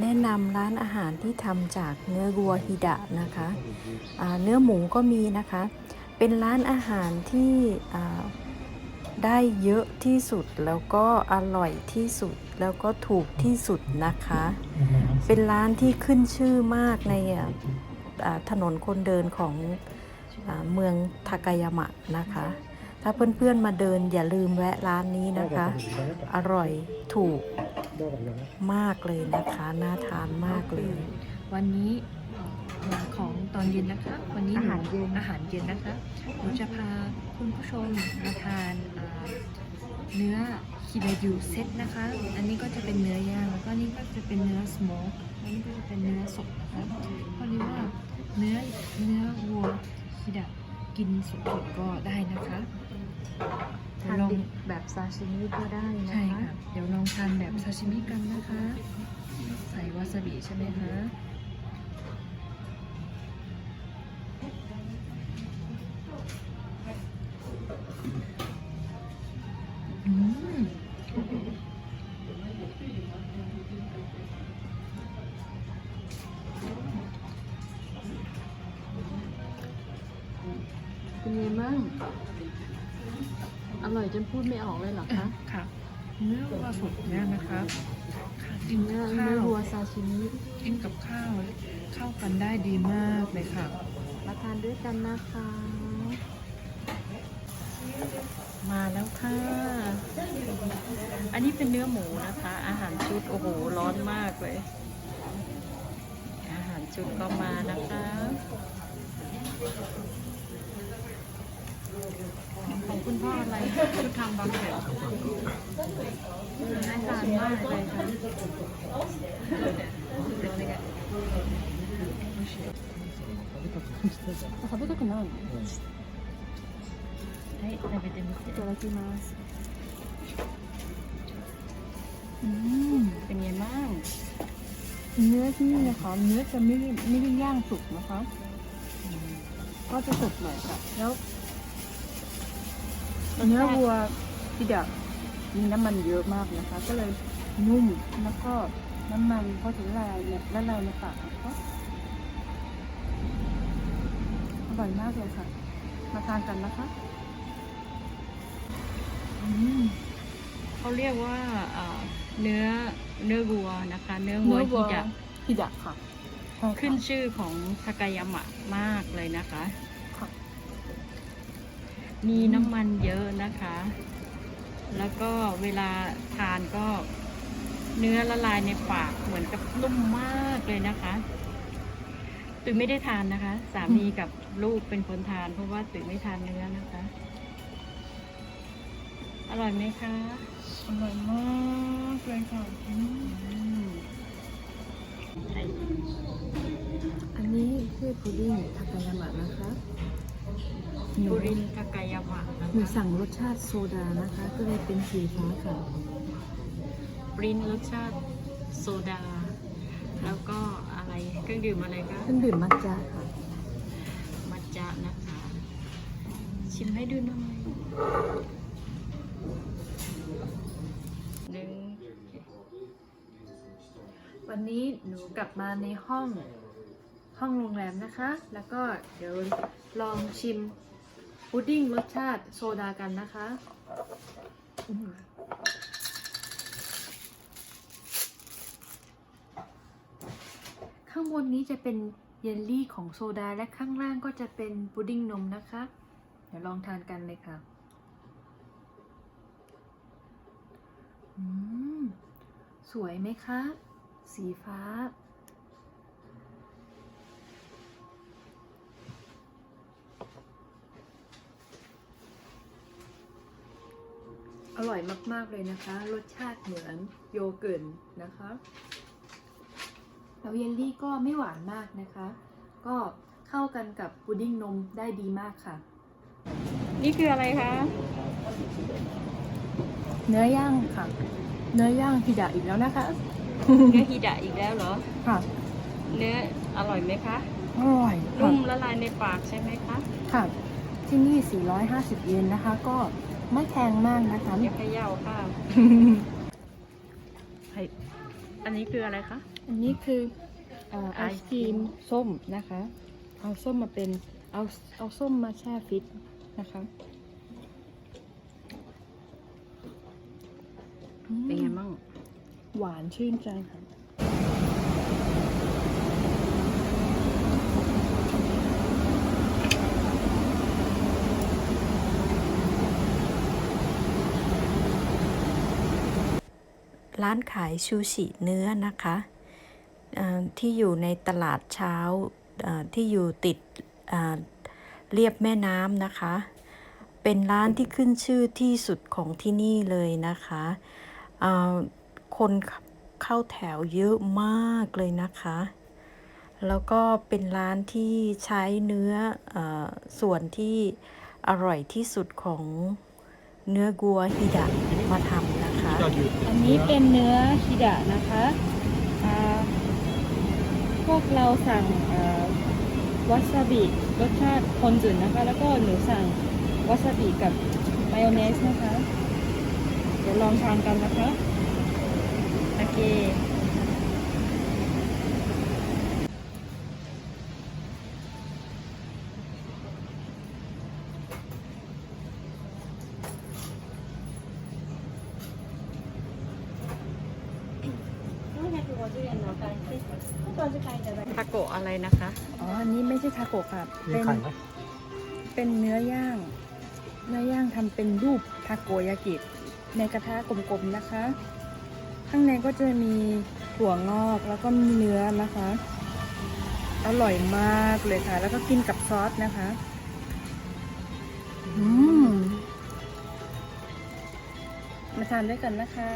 แนะนำร้านอาหารที่ทำจากเนื้อวัวฮิดะนะคะอ่าเนื้อหมูก็มีนะคะ เป็นร้านอาหารที่ได้เยอะที่สุดแล้วก็อร่อยที่สุดแล้วก็ถูกที่สุดนะคะ เป็นร้านที่ขึ้นชื่อมากในถนนคนเดินของอเมืองทากายามะนะคะ ถ้าเพื่อนๆมาเดินอย่าลืมแวะร้านนี้นะคะ อร่อยถูกมากเลยนะคะ น่าทานมากเลย วันนี้ของตอนเย็นนะคะ วันนี้อาหารเย็นอาหารเย็นนะคะหนูจะพาคุณผู้ชมมาทานเนื้อคิเรยูเซตนะคะ อันนี้ก็จะเป็นเนื้อย่างแล้วก็นี่ก็จะเป็นเนื้อสโมกอันนี้ก็จะเป็นเนื้อสดนะคะเพราะนี้ว่าเนื้อเนื้อวัวฮิดะกินสดๆก็ได้นะคะ เดี๋ยวลองแบบซาชิมิก็ได้นะใช่คะค่ะ เดี๋ยวลองทานแบบซาชิมิกันนะคะ ใส่วาซาบิใช่ไหมคะอืมเป็นไงบ้าง อร่อยจนพูดไม่ออกเลยเหรอคะ ค่ะเนื้อวัวสดเนี่ยนะคะกินเนื้อกับเนื้ข้าอววัวซาชิมิ กินกับข้าวเข้ากันได้ดีมากเลยค่ะ มาทานด้วยกันนะคะ มาแล้วค่ะ อันนี้เป็นเนื้อหมูนะคะ อาหารชุด โอ้โห ร้อนมากเลย อาหารชุดก็มานะคะ ของคุณพ่ออะไรชุดทำบางแผนน่าทานมากเลยค่ะเดี๋ยวเลยค่ะ 食べたくないはい、食べてみてい。ただきますอืม เป็นไงบ้าง เนื้อที่นี่นะคะ เนื้อจะไม่ได้ไม่ได้ย่างสุกนะคะ ก็จะสดหน่อยค่ะ แล้ว เนื้อวัวที่เดะมีน้ำมันเยอะมากนะคะ ก็เลยนุ่มแล้วก็น้ำมันก็จะละลายเนี่ยละลายในปากนะคะอร่อยมากเลยค่ะ มาทานกันนะคะอืมเขาเรียกว่าเอ่อเนื้อเนื้อวัวนะคะ เนื้อวัวฮิดะฮิดะค่ะใช่ค่ะขึ้นชื่อของทากายามะมากเลยนะคะค่ะ มีน้ำมันเยอะนะคะ แล้วก็เวลาทานก็เนื้อละลายในปากเหมือนกับนุ่มมากเลยนะคะตุ๋ยไม่ได้ทานนะคะ สามีกับลูกเป็นคนทาน เพราะว่าตุ๋ยไม่ทานเนื้อนะคะ อร่อยไหมคะ อร่อยมากเลยค่ะอืมอืมอันนี้คือพุดดิ้งทากายามะนะคะ หนูบุรินทากายามะนะหนูคะสั่งรสชาติโซดานะคะ ก็เลยเป็นสีฟ้าค่ะปรินรสชาติโซดา แล้วก็อะไรเครื่องดื่มอะไรคะเครื่องดื่มมัทฉะค่ะมัจจะนะคะ ชิมให้ดูหน่อยหนึ่งวันนี้หนูกลับมาในห้อง ห้องโรงแรมนะคะ แล้วก็เดี๋ยวลองชิมพุดดิ้งรสชาติโซดากันนะคะข้างบนนี้จะเป็นเยลลี่ของโซดาและข้างล่างก็จะเป็นพุดดิ้งนมนะคะ เดี๋ยวลองทานกันเลยค่ะสวยไหมคะ สีฟ้า ร่อยมากๆเลยนะคะ รสชาติเหมือนโยเกิร์ตนะคะแล้วเยลลี่ก็ไม่หวานมากนะคะ ก็เข้ากันกับพุดดิ้งนมได้ดีมากค่ะ นี่คืออะไรคะ เนื้อย่างค่ะ เนื้อย่างพิดาอีกแล้วนะคะ เนื้อฮิดะอีกแล้วเหรอ ค่ะ เนื้ออร่อยไหมคะ อร่อยค่ะนุ่มละลายในปากใช่ไหมคะ ค่ะ ที่นี่ 450 เยนนะคะ ก็ ไม่แพงมากนะคะอย่าเขย่าค่ะはい。อันนี้คืออะไรคะ อันนี้คือเอ่อไอไอศศกครีรีมม ส้มนะคะ เอาส้มมาเป็นเอาเอาส้มมาแช่ฟิตนะคะเป็นไงบ้างหวานชื่นใจค่ะ ร้านขายชูชิเนื้อนะคะที่อยู่ในตลาดเช้าที่อยู่ติดเรียบแม่น้ำนะคะ เป็นร้านที่ขึ้นชื่อที่สุดของที่นี่เลยนะคะคนเข้าแถวเยอะมากเลยนะคะ แล้วก็เป็นร้านที่ใช้เนื้ออส่วนที่อร่อยที่สุดของเนื้อกัวฮิดะมาทำนะ อันนี้เป็นเนื้อฮิดะนะคะพวกเราสั่งวาซาบิรสชาติคนจืดนะคะ แล้วก็หนูสั่งวาซาบิกับมายองเนสนะคะ เดี๋ยวลองทานกันนะคะโอเค ทาโกะอะไรนะคะอ๋ออันนี้ไม่ใช่ทาโกะค่ะ มีเป็นไข่ไหมเป็นเนื้อย่าง เนื้อย่างทำเป็นรูปทาโกยากิในกระทะกลมๆนะคะ ข้างในก็จะมีถั่วงอกแล้วก็มีเนื้อนะคะ อร่อยมากเลยค่ะ แล้วก็กินกับซอสนะคะ อืม มาทานด้วยกันนะคะ